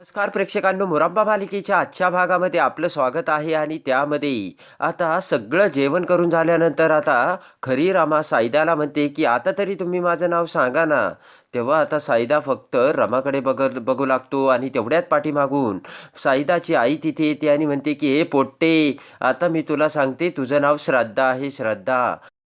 नमस्कार प्रेक्षकांनो मुरांबा मालिकेच्या आजच्या भागामध्ये आपलं स्वागत आहे आणि त्यामध्ये आता सगळं जेवण करून झाल्यानंतर आता खरी रामा सायदाला म्हणते की आता तरी तुम्ही माझं नाव सांगा ना. तेव्हा आता साईदा फक्त रमाकडे बघ बघू लागतो आणि तेवढ्यात पाठीमागून साईदाची आई तिथे येते आणि म्हणते की हे पोट्टे आता मी तुला सांगते तुझं नाव श्रद्धा आहे श्रद्धा.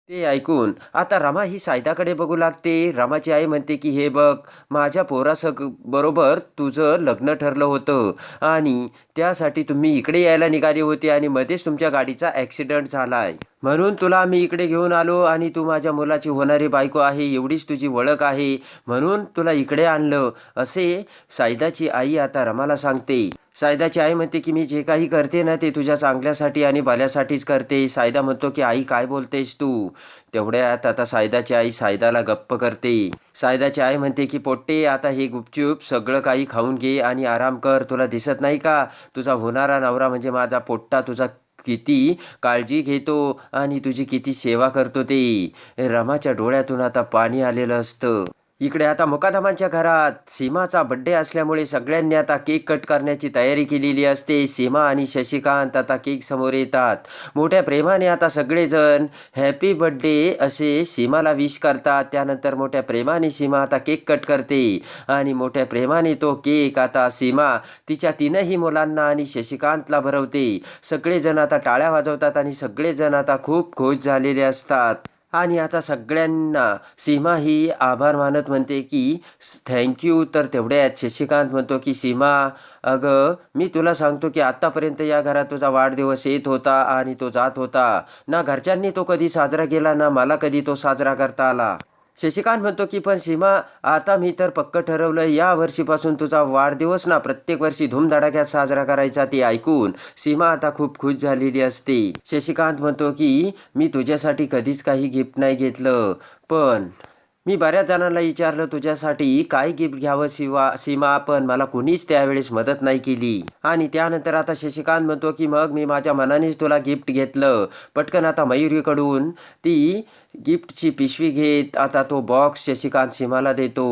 ते ऐकून. आता रमा ही सायदाकडे बघू लागते. रमाची आई म्हणते की हे बघ माझ्या पोरास बरोबर तुझं लग्न ठरलं होतं आणि त्यासाठी तुम्ही इकडे यायला निघाले होते आणि मध्येच तुमच्या गाडीचा ॲक्सिडेंट झाला आहे म्हणून तुला मी इकडे घेऊन आलो आणि तू माझ्या मुलाची होणारी बायको आहे एवढीच तुझी ओळख आहे. म्हणून तुला इकडे आणलं असे सायदाची आई आता रमाला सांगते. सायदाची आई म्हणते की मी जे काही करते ना ते तुझ्या चांगल्यासाठी आणि भल्यासाठीच करते. सायदा म्हणतो की आई काय बोलतेस तू? तेवढ्यात आता सायदाची आई सायदाला गप्प करते. सायदाची आई म्हणते की पोट्टे आता हे गुपचूप सगळं काही खाऊन घे आणि आराम कर. तुला दिसत नाही का? तुझा होणारा नवरा म्हणजे माझा पोट्टा. तुझा किती काळजी घेतो आणि तुझी किती सेवा करतो ते. रमाच्या डोळ्यातून आता पाणी आलेलं असतं. इकडे आता मुकादमांच्या घरात सीमाचा बड्डे असल्यामुळे सगळ्यांनी आता केक कट करण्याची तयारी केलेली असते. सीमा आणि शशिकांत आता केक समोर येतात. मोठ्या प्रेमाने आता सगळेजण हॅपी बड्डे असे सीमाला विश करतात. त्यानंतर मोठ्या प्रेमाने सीमा आता केक कट करते. आणि मोठ्या प्रेमाने तो केक आता सीमा तिच्या तीनही मुलांना आणि शशिकांतला भरवते. सगळेजण आता टाळ्या वाजवतात आणि सगळेजण आता खूप खुश झालेले असतात. आणि आता सगळ्यांना सीमा ही आभार मानत म्हणते की थँक्यू तर तेवढ्यात शशिकांत म्हणतो की सीमा अगं मी तुला सांगतो की आत्तापर्यंत या घरात तुझा वाढदिवस येत होता आणि तो जात होता. ना घरच्यांनी तो कधी साजरा केला ना मला कधी तो साजरा करता आला. शशिकांत म्हणतो की पण सीमा आता मी तर पक्क ठरवलं या वर्षीपासून तुझा वाढदिवस ना प्रत्येक वर्षी धूमधडाक्यात साजरा करायचा ती ऐकून सीमा आता खूप खुश झालेली असते. शशिकांत म्हणतो की मी तुझ्यासाठी कधीच काही गिफ्ट नाही घेतलं पण मी बऱ्याच जणांना विचारलं तुझ्यासाठी काय गिफ्ट घ्यावं शिवा सीमा? पण मला कुणीच त्यावेळेस मदत नाही केली. आणि त्यानंतर आता शशिकांत म्हणतो की मग मी माझ्या मनानेच तुला गिफ्ट घेतलं. पटकन आता मयुरीकडून ती गिफ्टची पिशवी घेत आता तो बॉक्स शशिकांत सीमाला देतो.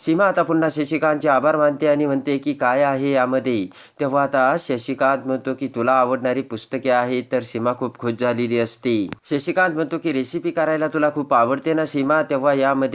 सीमा आता पुन्हा शशिकांतचे आभार मानते आणि म्हणते की काय आहे यामध्ये? तेव्हा आता शशिकांत म्हणतो की तुला आवडणारी पुस्तके आहेत. तर सीमा खूप खुश झालेली असते. शशिकांत म्हणतो की रेसिपी करायला तुला खूप आवडते ना सीमा? तेव्हा यामध्ये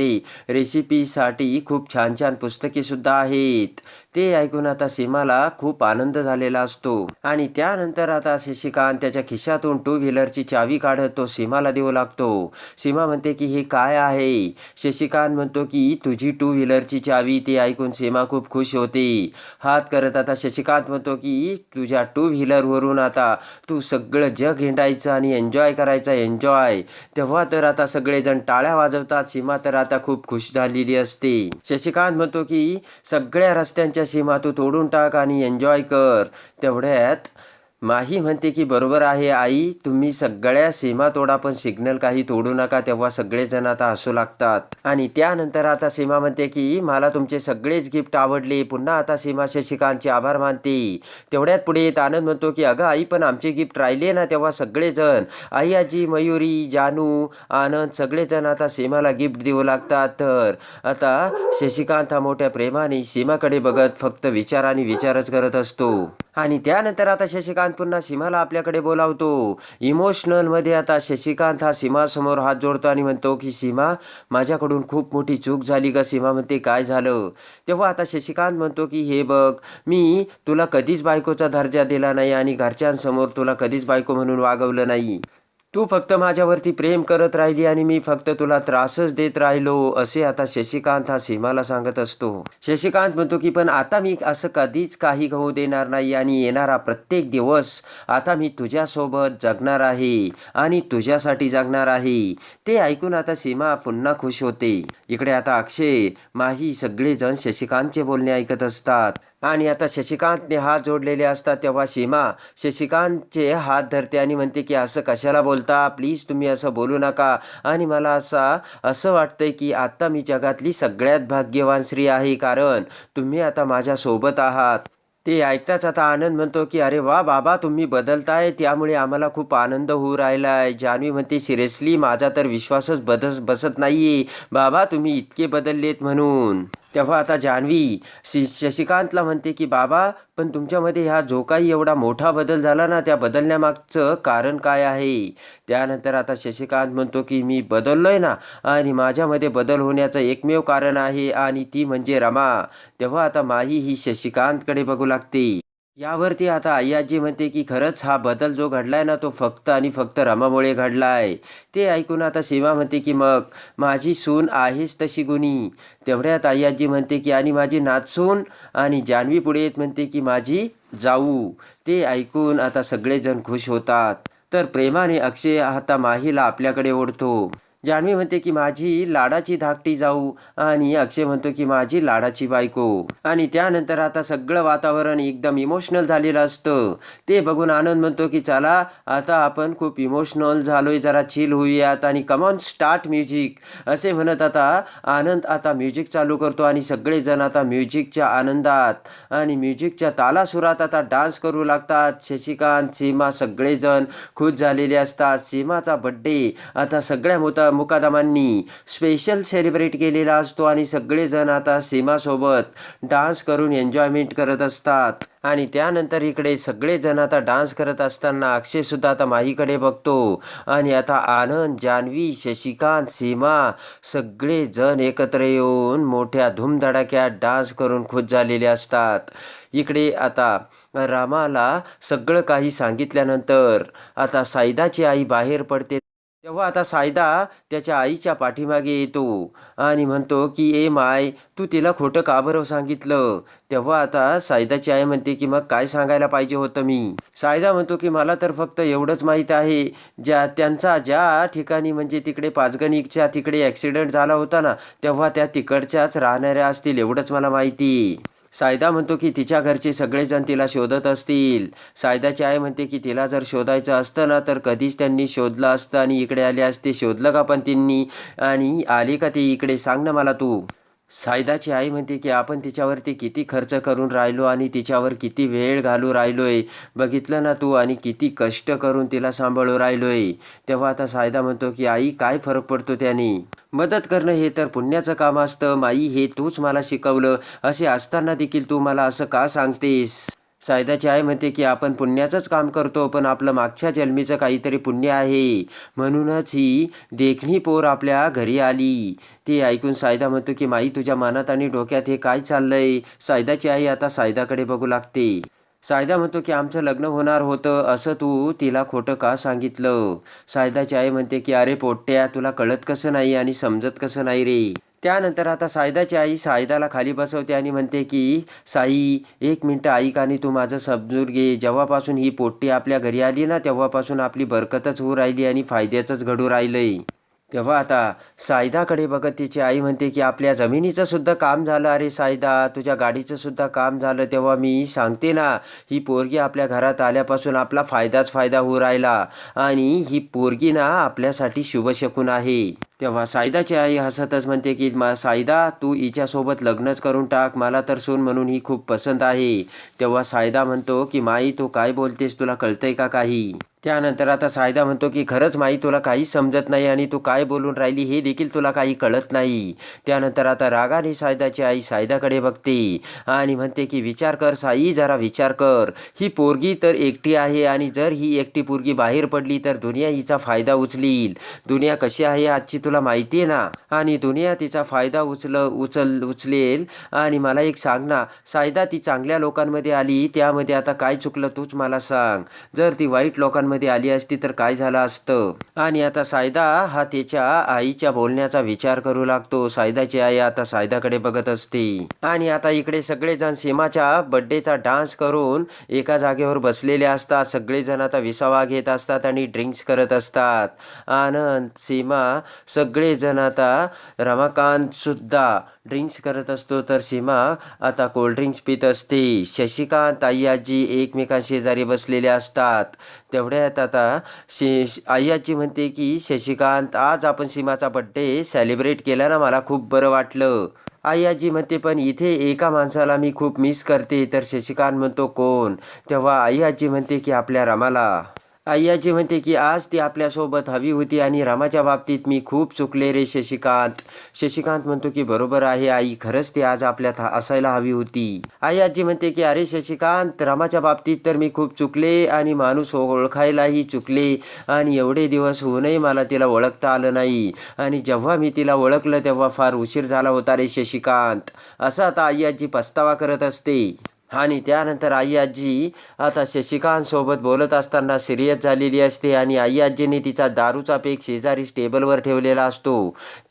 रेसिपीसाठी खूप छान छान पुस्तके सुद्धा आहेत. ते ऐकून आता सीमाला खूप आनंद झालेला असतो. आणि त्यानंतर आता शशिकांत त्याच्या खिशातून टू व्हीलरची चावी काढत तो सीमाला देऊ लागतो. सीमा म्हणते की हे काय आहे? शशिकांत म्हणतो की तुझी टू व्हीलरची चावी ते ऐकून सीमा खूप खुश होते. हात करत आता शशिकांत म्हणतो की तुझ्या टू व्हीलरवरून आता तू सगळं जग हिंडायचं आणि एन्जॉय करायचं एन्जॉय तेव्हा तर आता सगळेजण टाळ्या वाजवतात. सीमा तर आता खूप खुश झालेली असते. शशिकांत म्हणतो की सगळ्या रस्त्यांच्या सीमा तू तोडून टाक आणि एन्जॉय कर. तेवढ्यात माही म्हणते की बरोबर आहे आई तुम्ही सगळ्या सीमा तोडा पण सिग्नल काही तोडू नका तेव्हा सगळेजण आता हसू लागतात. आणि त्यानंतर आता सीमा म्हणते की मला तुमचे सगळेच गिफ्ट आवडले पुन्हा आता सीमा शशिकांतचे आभार मानते. तेवढ्यात पुढे येत आनंद म्हणतो की अगं आई पण आमचे गिफ्ट राहिले ना तेव्हा सगळेजण आई आजी मयुरी जानू आनंद सगळेजण आता सीमाला गिफ्ट देऊ लागतात. तर आता शशिकांत हा मोठ्या प्रेमाने सीमाकडे बघत फक्त विचार आणि विचारच करत असतो. आणि त्यानंतर आता शशिकांत पुन्हा सीमाला आपल्याकडे बोलावतो. इमोशनलमध्ये आता शशिकांत हा सीमासमोर हात जोडतो आणि म्हणतो की सीमा माझ्याकडून खूप मोठी चूक झाली का सीमा म्हणते काय झालं? तेव्हा आता शशिकांत म्हणतो की हे बघ मी तुला कधीच बायकोचा दर्जा दिला नाही आणि घरच्यांसमोर तुला कधीच बायको म्हणून वागवलं नाही. तू फक्त माझ्यावरती प्रेम करत राहिली आणि मी फक्त तुला त्रासच देत राहिलो असे आता शशिकांत हा सीमाला सांगत असतो. शशिकांत म्हणतो की पण आता मी असं कधीच काही होऊ देणार नाही आणि येणारा प्रत्येक दिवस आता मी तुझ्यासोबत जगणार आहे आणि तुझ्यासाठी जगणार आहे. ते ऐकून आता सीमा पुन्हा खुश होते. इकडे आता अक्षय माही सगळेजण शशिकांतचे बोलणे ऐकत असतात. आणि आता शशिकांतने हात जोडलेले असतात तेव्हा सीमा शशिकांतचे हात धरते आणि म्हणते की असं कशाला बोलता? प्लीज तुम्ही असं बोलू नका. आणि मला असा असं वाटतंय की आत्ता मी जगातली सगळ्यात भाग्यवान स्त्री आहे कारण तुम्ही आता माझ्यासोबत आहात. ते ऐकताच आता आनंद म्हणतो की अरे वा बाबा तुम्ही बदलताय. त्यामुळे आम्हाला खूप आनंद होऊ राहिला आहे जान्हवी म्हणते सिरियसली माझा तर विश्वासच बदस बसत नाही बाबा तुम्ही इतके बदललेत म्हणून. तेव्हा आता जान्हवी शि शशिकांतला म्हणते की बाबा पण तुमच्यामध्ये ह्या जो काही एवढा मोठा बदल झाला ना त्या बदलण्यामागचं कारण काय आहे? त्यानंतर आता शशिकांत म्हणतो की मी बदललो आहे ना आणि माझ्यामध्ये बदल होण्याचं एकमेव कारण आहे आणि ती म्हणजे रमा. तेव्हा आता माही ही शशिकांतकडे बघू लागते. यावरती आता आई म्हणते की खरंच हा बदल जो घडलाय ना तो फक्त आणि फक्त रमामुळे घडलाय. ते ऐकून आता सीमा म्हणते की मग माझी सून आहेच तशी गुणी. तेवढ्यात आई म्हणते की आणि माझी नाचसून आणि जान्हवी पुढे येत म्हणते की माझी जाऊ. ते ऐकून आता सगळेजण खुश होतात. तर प्रेमाने अक्षय आता माहीला आपल्याकडे ओढतो. जान्हवी म्हणते की माझी लाडाची धाकटी जाऊ आणि अक्षय म्हणतो की माझी लाडाची बायको. आणि त्यानंतर आता सगळं वातावरण एकदम इमोशनल झालेलं असतं. ते बघून आनंद म्हणतो की चला आता आपण खूप इमोशनल झालोय जरा चिल होऊयात आणि कमॉन स्टार्ट म्युझिक असे म्हणत आता आनंद आता म्युझिक चालू करतो आणि सगळेजण आता म्युझिकच्या आनंदात. आणि म्युझिकच्या तालासुरात आता डान्स करू लागतात. शशिकांत सीमा सगळेजण खुश झालेले असतात. सीमाचा बड्डे आता सगळ्या मोठा मुकादमांनी स्पेशल सेलिब्रेट केलेला असतो आणि सगळेजण आता सीमासोबत डान्स करून एन्जॉयमेंट करत असतात. आणि त्यानंतर इकडे सगळेजण आता डान्स करत असताना अक्षयसुद्धा आता माहीकडे बघतो. आणि आता आनंद जान्हवी शशिकांत सीमा सगळेजण एकत्र येऊन मोठ्या धूमधडाक्यात डान्स करून खुश झालेले असतात. इकडे आता रामाला सगळं काही सांगितल्यानंतर आता सायदाची आई बाहेर पडते. तेव्हा आता सायदा त्याच्या आईच्या पाठीमागे येतो आणि म्हणतो की ए माय तू तिला खोटं का बरं सांगितलं? तेव्हा आता सायदाची आई म्हणते की मग काय सांगायला पाहिजे होतं मी? सायदा म्हणतो की मला तर फक्त एवढंच माहीत आहे ज्या त्यांचा ज्या ठिकाणी म्हणजे तिकडे पाचगणीच्या तिकडे ॲक्सिडेंट झाला होता ना तेव्हा त्या तिकडच्याच राहणाऱ्या असतील एवढंच मला माहिती. सायदा म्हणतो की तिच्या घरचे सगळेजण तिला शोधत असतील. सायदाची आई म्हणते की तिला जर शोधायचं असतं ना तर कधीच त्यांनी शोधलं असतं आणि इकडे आले असते शोधलं का पण त्यांनी? आणि आली का ते इकडे? सांग ना मला तू. सायदाची आई म्हणते की आपण तिच्यावरती किती खर्च करून राहिलो आणि तिच्यावर किती वेळ घालू राहिलो आहे बघितलं ना तू आणि किती कष्ट करून तिला सांभाळू आहे तेव्हा आता सायदा म्हणतो की आई काय फरक पडतो त्याने? मदत करणं हे तर पुण्याचं काम असतं. माई हे तूच मला शिकवलं. असे असताना देखील तू मला असं का सांगतेस? सायदाची आई म्हणते की आपण पुण्याचंच काम करतो पण आपलं मागच्या जन्मीचं काहीतरी पुण्य आहे. म्हणूनच ही देखणी पोर आपल्या घरी आली. ते ऐकून सायदा म्हणतो की माई तुझ्या मनात आणि डोक्यात हे काय चाललंय? सायदाची आई आता सायदाकडे बघू लागते. सायदा म्हणतो की आमचं लग्न होणार होतं असं तू तिला खोटं का सांगितलं? सायदाची आई म्हणते की अरे पोट्ट्या तुला कळत कसं नाही आणि समजत कसं नाही रे? त्यानंतर आता सायदाची आई सायदाला खाली बसवते आणि म्हणते की साई एक मिनटं ऐक आणि तू माझं समजून घे. जेव्हापासून ही पोट्टी आपल्या घरी आली ना तेव्हापासून आपली बरकतच होऊ राहिली आणि फायद्याचंच घडू राहिलंय. तेव्हा आता सायदाकडे बघत तिची आई म्हणते की आपल्या जमिनीचं सुद्धा काम झालं. अरे सायदा तुझ्या गाडीचं सुद्धा काम झालं. तेव्हा मी सांगते ना ही पोरगी आपल्या घरात आल्यापासून आपला फायदाच फायदा होऊ राहिला आणि ही पोरगी ना आपल्यासाठी शुभशकून आहे. तेव्हा सायदाची आई हसतच म्हणते की मा सायदा तू हिच्यासोबत लग्नच करून टाक. मला तर सून म्हणून ही खूप पसंत आहे. तेव्हा सायदा म्हणतो की माई तू काय बोलतेस? तुला कळतंय का काही? त्यानंतर आता सायदा म्हणतो की खरंच माई तुला काहीच समजत नाही आणि तू काय बोलून राहिली हे देखील तुला काही कळत नाही. त्यानंतर आता रागाने सायदाची आई सायदाकडे बघते आणि म्हणते की विचार कर साई जरा विचार कर. ही पोरगी तर एकटी आहे आणि जर ही एकटी पोरगी बाहेर पडली तर दुनिया हिचा फायदा उचलील. दुनिया कशी आहे आजची तुला माहिती आहे ना? आणि दुनिया तिचा फायदा उचल उचल उचलेल. आणि मला एक सांग ना सायदा ती चांगल्या लोकांमध्ये आली त्यामध्ये आता काय चुकलं तूच मला सांग. जर ती वाईट लोकांमध्ये आली असती तर काय झालं असतं? आणि आता सायदा हा त्याच्या आईच्या बोलण्याचा विचार करू लागतो. सायदाची आई आता सायदाकडे बघत असते. आणि आता इकडे सगळेजण सीमाच्या बड्डेचा डान्स करून एका जागेवर बसलेले असतात. सगळेजण आता विसावा घेत असतात आणि ड्रिंक्स करत असतात. आनंद सीमा सगळेजण आता रमाकांत सुद्धा ड्रिंक्स करत असतो. तर सीमा आता कोल्ड्रिंक्स पित असते. शशिकांत आई आजी एकमेकांशेजारी बसलेले असतात. तेवढ्या आहेत आता. शे आई आजी म्हणते की शशिकांत आज आपण सीमाचा बड्डे सेलिब्रेट केला ना मला खूप बरं वाटलं. आई आजी म्हणते पण इथे एका माणसाला मी खूप मिस करते. तर शशिकांत म्हणतो कोण? तेव्हा आई आजी म्हणते की आपल्या रमाला. आई म्हणते की आज ती आपल्यासोबत हवी होती आणि रामाच्या बाबतीत मी खूप चुकले रे शशिकांत. शशिकांत म्हणतो की बरोबर आहे आई खरंच ती आज आपल्यात हा- असायला हवी होती. आई आजी म्हणते की अरे शशिकांत रामाच्या बाबतीत तर मी खूप चुकले आणि माणूस ओळखायलाही चुकले आणि एवढे दिवस होऊनही मला तिला ओळखता आलं नाही आणि जेव्हा मी तिला ओळखलं तेव्हा फार उशीर झाला होता रे शशिकांत. असं आता आई आजी पस्तावा करत असते. आणि त्यानंतर आई आजी आता शशिकांतसोबत बोलत असताना सिरियस झालेली असते आणि आई आजीने तिचा दारूचा पेक शेजारी टेबलवर ठेवलेला असतो.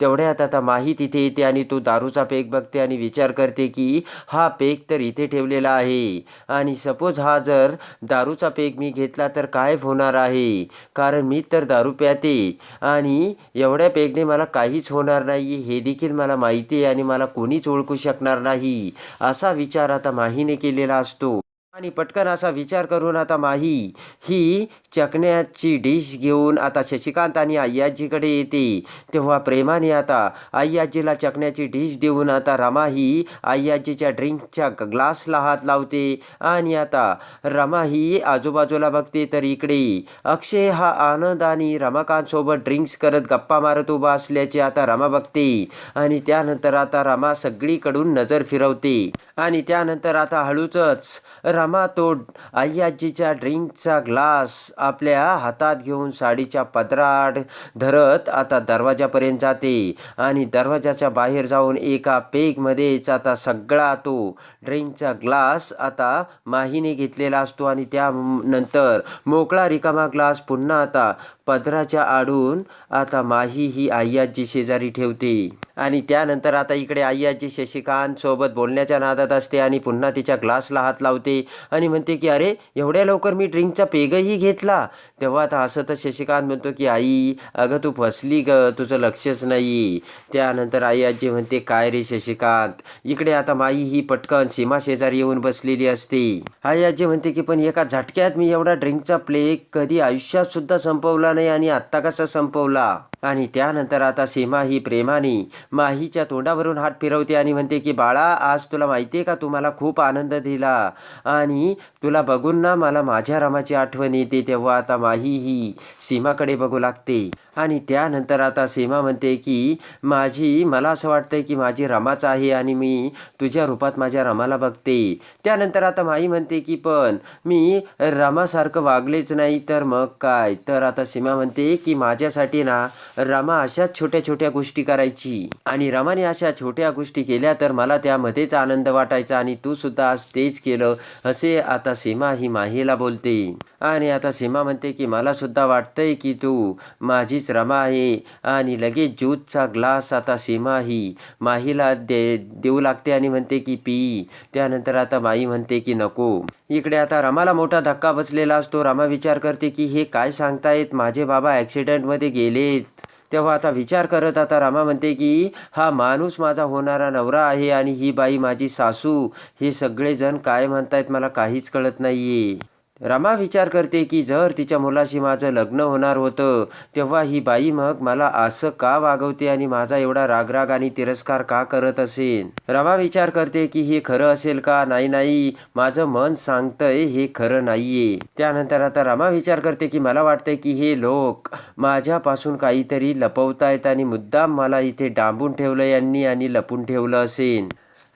तेवढ्यात आता माही तिथे येते आणि तो दारूचा पेक बघते आणि विचार करते की हा पेक तर इथे ठेवलेला आहे. आणि सपोज हा जर दारूचा पेक मी घेतला तर काय होणार आहे? कारण मी तर दारू प्याते आणि एवढ्या पेकने मला काहीच होणार नाही हे देखील मला माहिती आहे आणि मला कोणीच ओळखू शकणार नाही. असा विचार आता माहीने दिलेला असतो. आणि पटकन असा विचार करून आता माही ही चकण्याची डिश घेऊन आता शशिकांत आणि आय्याजीकडे येते. तेव्हा प्रेमाने आता आय्याजीला चकण्याची डिश देऊन आता रमा ही आई आजीच्या ड्रिंकच्या ग्लासला हात लावते आणि आता रमा ही आजूबाजूला बघते तर इकडे अक्षय हा आनंद आणि रमाकांतसोबत ड्रिंक्स करत गप्पा मारत उभा असल्याचे आता रमा बघते. आणि त्यानंतर आता रमा सगळीकडून नजर फिरवते. आणि त्यानंतर आता हळूचच रमा तो आईआजीच्या ड्रिंकचा ग्लास आपल्या हातात घेऊन साडीच्या पदराड धरत आता दरवाजापर्यंत जाते आणि दरवाजाच्या बाहेर जाऊन एका पेगमध्येच आता सगळा तो ड्रिंकचा ग्लास आता माहीने घेतलेला असतो आणि त्यानंतर मोकळा रिकामा ग्लास पुन्हा आता पदराच्या आडून आता माही ही आईआजी शेजारी ठेवते. आणि त्यानंतर आता इकडे आई आजी शशिकांत सोबत बोलण्याच्या नादात असते आणि पुन्हा तिच्या ग्लासला हात लावते आणि म्हणते की अरे एवढ्या लवकर मी ड्रिंकचा पेगही घेतला. तेव्हा आता असं तर शशिकांत म्हणतो की आई अगं तू फसली ग तुझं लक्षच नाही. त्यानंतर आई आजी म्हणते काय रे शशिकांत इकडे आता माई ही पटकन सीमा शेजारी येऊन बसलेली असते. आई आजी म्हणते की पण एका झटक्यात मी एवढा ड्रिंकचा प्लेग कधी आयुष्यात सुद्धा संपवला नाही आणि आत्ता कसा संपवला? आणि त्यानंतर आता सीमा ही प्रेमाने माहीच्या तोंडावरून हात फिरवते आणि म्हणते की बाळा आज तुला माहिती आहे का? तू मला खूप आनंद दिला आणि तुला बघून ना मला माझ्या रमाची आठवण येते. तेव्हा आता माही ही सीमाकडे बघू लागते. आणि त्यानंतर आता सीमा म्हणते की माझी मला असं वाटतंय की माझी रमाच आहे आणि मी तुझ्या रूपात माझ्या रमाला बघते. त्यानंतर आता माई म्हणते की पण मी रमासारखं वागलेच नाही तर मग काय? तर आता सीमा म्हणते की माझ्यासाठी ना रमा अशाच छोट्या छोट्या गोष्टी करायची. आणि रमाने अशा छोट्या गोष्टी केल्या तर मला त्यामध्येच आनंद वाटायचा आणि तू सुद्धा आज तेच केलं असे आता सीमा ही माहीला बोलते. आणि आता सीमा म्हणते की मला सुद्धा वाटतंय की तू माझीच रमा आहे. आणि लगेच ज्यूसचा ग्लास आता सीमा ही माहीला दे देऊ लागते आणि म्हणते की पी. त्यानंतर आता माई म्हणते की नको. इकडे आता रमाला मोठा धक्का बसलेला असतो. रमा विचार करते की हे काय सांगतायत? माझे बाबा ॲक्सिडेंटमध्ये गेलेत. तेव्हा आता विचार करत आता रामा म्हणते की हा माणूस माझा होणारा नवरा आहे आणि ही बाई माझी सासू. हे सगळेजण काय म्हणतायत? मला काहीच कळत नाहीये. रमा विचार करते की जर तिच्या मुलाशी माझं लग्न होणार होतं तेव्हा ही बाई मग मला असं का वागवते आणि माझा एवढा रागराग आणि तिरस्कार का करत असेल रमा विचार करते की हे खरं असेल का? नाही नाही. माझं मन सांगतंय हे खरं नाहीये. त्यानंतर आता रमा विचार करते की मला वाटतंय की हे लोक माझ्यापासून काहीतरी लपवतायत आणि मुद्दाम मला इथे डांबून ठेवलं यांनी आणि लपून ठेवलं असेल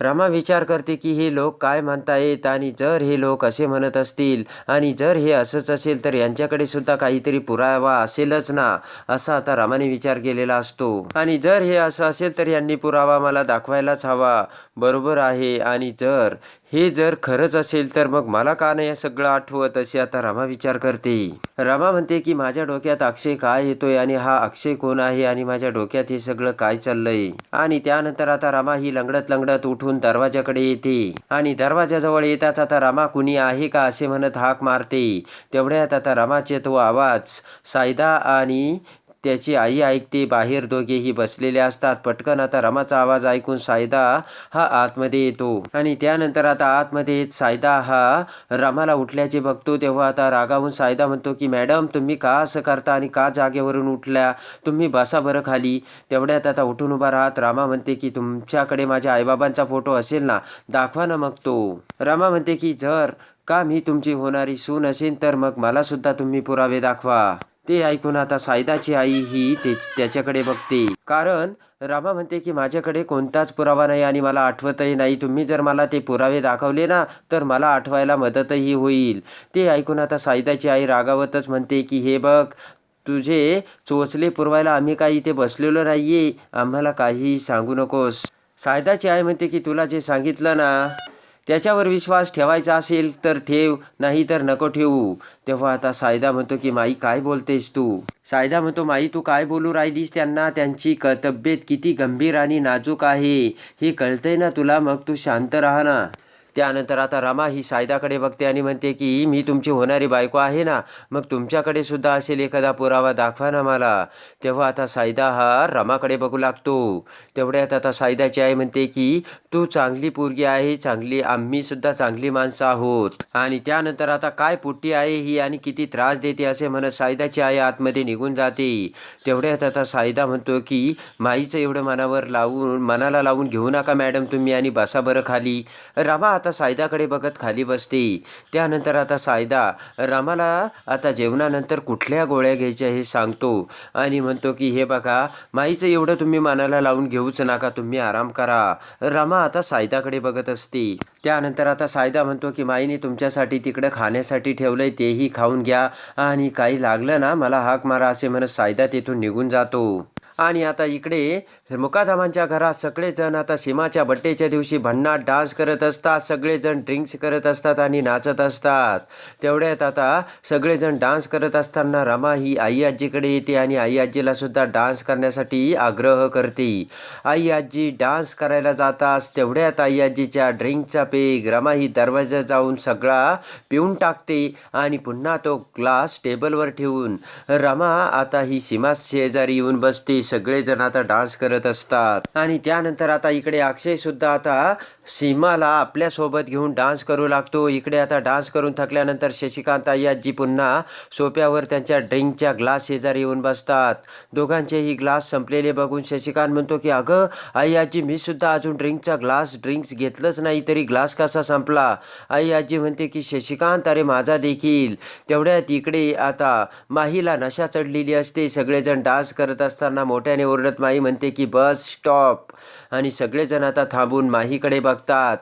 रमा विचार करते की हे लोक काय म्हणतायत आणि जर हे लोक असे म्हणत असतील आणि जर हे असंच असेल तर यांच्याकडे सुद्धा काहीतरी पुरावा असेलच ना असा आता रमाने विचार केलेला असतो. आणि जर हे असं असेल तर यांनी पुरावा मला दाखवायलाच हवा. बरोबर आहे. आणि जर हे जर खरंच असेल तर मग मला का नाही सगळं आठवत असे आता रमा विचार करते. रमा म्हणते की माझ्या डोक्यात अक्षय काय येतोय आणि हा अक्षय कोण आहे आणि माझ्या डोक्यात हे सगळं काय चाललंय? आणि त्यानंतर आता रमा ही लंगडत लंगडत उठून दरवाजाकडे येते. आणि दरवाजाजवळ येताच आता रमा कुणी आहे का? असे म्हणत हाक मारते. तेवढ्यात आता रमाचे तो आवाज सायदा आणि त्याची आई ऐकते बाहेर दोघेही बसलेले असतात. पटकन आता रमाचा आवाज ऐकून सायदा हा आतमध्ये येतो. आणि त्यानंतर आता आतमध्ये येत सायदा हा रमाला उठल्याचे बघतो. तेव्हा आता रागावून सायदा म्हणतो की मॅडम तुम्ही का असं करता आणि का जागेवरून उठल्या? तुम्ही बसा बरं खाली. तेवढ्यात आता उठून उभा राहत रामा म्हणते की तुमच्याकडे माझ्या आईबाबांचा फोटो असेल ना दाखवा ना मग तो. रमा म्हणते की जर का मी तुमची होणारी सून असेल तर मग मलासुद्धा तुम्ही पुरावे दाखवा. ते ऐकून आता सायदाची आई ही तेच त्याच्याकडे बघते. कारण रामा म्हणते की माझ्याकडे कोणताच पुरावा नाही आणि मला आठवतही नाही. तुम्ही जर मला ते पुरावे दाखवले ना तर मला आठवायला मदतही होईल. ते ऐकून आता सायदाची आई रागावतच म्हणते की हे बघ तुझे चोचले पुरवायला आम्ही काही इथे बसलेलो नाहीये. आम्हाला काहीही सांगू नकोस. सायदाची आई म्हणते की तुला जे सांगितलं ना त्याच्यावर विश्वास ठेवायचा असेल तर ठेव नाही तर नको ठेवू. तेव्हा आता सायदा म्हणतो की माई काय बोलतेस तू? सायदा म्हणतो माई तू काय बोलू राहिलीस त्यांना? त्यांची क तब्येत किती गंभीर आणि नाजूक आहे. हे कळतंय ना तुला? मग तू शांत राहा ना. त्यानंतर आता रमा ही सायदाकडे बघते आणि म्हणते की मी तुमची होणारी बायको आहे ना मग तुमच्याकडे सुद्धा असेल एखादा पुरावा दाखवा ना मला. तेव्हा आता सायदा हा रमाकडे बघू लागतो. तेवढ्यात आता सायदाची आई म्हणते की तू चांगली पोरगी आहे चांगली आम्ही सुद्धा चांगली माणसं आहोत. आणि त्यानंतर आता काय पुट्टी आहे ही आणि किती त्रास देते असे म्हणत सायदाची आई आतमध्ये निघून जाते. तेवढ्यात आता सायदा म्हणतो की माईचं एवढं मनावर लावून मनाला लावून घेऊ नका मॅडम तुम्ही आणि बसा बरं खाली. रमा आता सायदाकडे बघत खाली बसते. त्यानंतर आता सायदा रमाला आता जेवणानंतर कुठल्या गोळ्या घ्यायच्या हे सांगतो. आणि म्हणतो की हे बघा माईचं एवढं तुम्ही मनाला लावून घेऊच नका तुम्ही आराम करा. रमा आता सायदाकडे बघत असते. त्यानंतर आता सायदा म्हणतो की माईने तुमच्यासाठी तिकडं खाण्यासाठी ठेवलंय तेही खाऊन घ्या. आणि काही लागलं ना मला हाक मारा असे म्हणत सायदा तिथून निघून जातो. आणि आता इकडे मुकाधामांच्या घरात सगळेजण आता सीमाच्या बड्डेच्या दिवशी भन्नाट डान्स करत असतात सगळेजण ड्रिंक्स करत असतात आणि नाचत असतात. तेवढ्यात आता सगळेजण डान्स करत असताना रमा ही आई आजीकडे येते आणि आई आजीला सुद्धा डान्स करण्यासाठी आग्रह करते. आई आजी डान्स करायला जाताच तेवढ्यात आई आजीच्या ड्रिंकचा पेग रमा ही दरवाजा जाऊन सगळा पिऊन टाकते आणि पुन्हा तो ग्लास टेबलवर ठेवून रमा आता ही सीमा शेजारी येऊन बसते. सगळेजण आता डान्स करत असतात. आणि त्यानंतर आता इकडे अक्षय सुद्धा आता सीमाला आपल्यासोबत घेऊन डान्स करू लागतो. इकडे आता डान्स करून थकल्यानंतर शशिकांत आई आजी पुन्हा सोप्यावर त्यांच्या ड्रिंकच्या ग्लास शेजारी येऊन बसतात. दोघांचेही ग्लास संपलेले बघून शशिकांत म्हणतो की अगं आई आजी मी सुद्धा अजून ड्रिंकचा ग्लास ड्रिंक्स घेतलंच नाही तरी ग्लास कसा संपला? आई आजी म्हणते की शशिकांत अरे माझा देखील. तेवढ्यात इकडे आता माहीला नशा चढलेली असते. सगळेजण डान्स करत असताना मोठ्याने ओरडत माही म्हणते की बस स्टॉप आणि सगळेजण आता थांबून माहीकडे बघतात.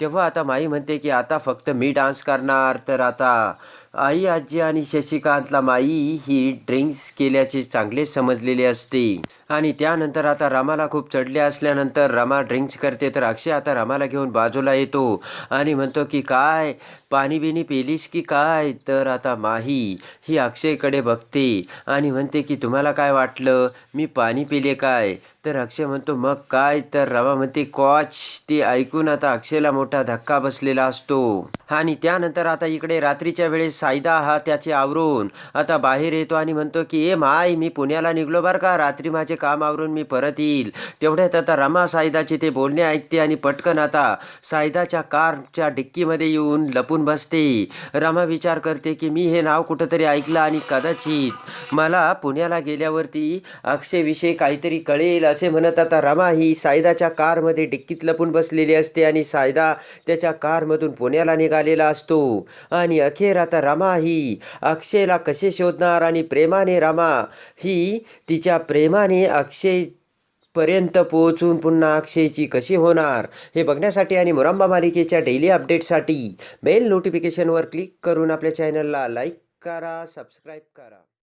तेव्हा आता माई म्हणते की आता फक्त मी डान्स करणार. तर आता आई आजी आणि शशिकांतला माई ही ड्रिंक्स केल्याचे चांगले समजलेले असते. आणि त्यानंतर आता रामाला खूप चढले असल्यानंतर रामा ड्रिंक्स करते. तर अक्षय आता रामाला घेऊन बाजूला येतो आणि म्हणतो की काय? पाणी बिनी पेलीस की काय? तर आता माही ही अक्षयकडे बघते आणि म्हणते की तुम्हाला काय वाटलं? मी पाणी पिले काय? तर अक्षय म्हणतो मग काय? तर रामा म्हणते कॉच ते ऐकून आता अक्षयला मोठं मोठा धक्का बसलेला असतो. आणि त्यानंतर आता इकडे रात्रीच्या वेळेस सायदा हा त्याचे आवरून आता बाहेर येतो आणि म्हणतो की ए माय मी पुण्याला निघलो बरं का? रात्री माझे काम आवरून मी परत येईल. तेवढ्यात आता रमा सायदाचे ते बोलणे ऐकते आणि पटकन आता सायदाच्या कारच्या डिक्कीमध्ये येऊन लपून बसते. रमा विचार करते की मी हे नाव कुठंतरी ऐकलं आणि कदाचित मला पुण्याला गेल्यावरती अक्षयविषयी काहीतरी कळेल असे म्हणत आता रमा ही सायदाच्या कारमध्ये डिक्कीत लपून बसलेली असते आणि सायदा त्याच्या कारमधून पुण्याला निघालेला असतो. आणि अखेर आता रमा ही अक्षयला कसे शोधणार आणि प्रेमाने रमा ही तिच्या प्रेमाने अक्षय पर्यंत पोहोचून पुन्हा अक्षयची कशी होणार हे बघण्यासाठी आणि मुरंबा मालिकेच्या डेली अपडेटसाठी बेल नोटिफिकेशनवर क्लिक करून आपल्या चॅनलला लाईक करा सबस्क्राईब करा.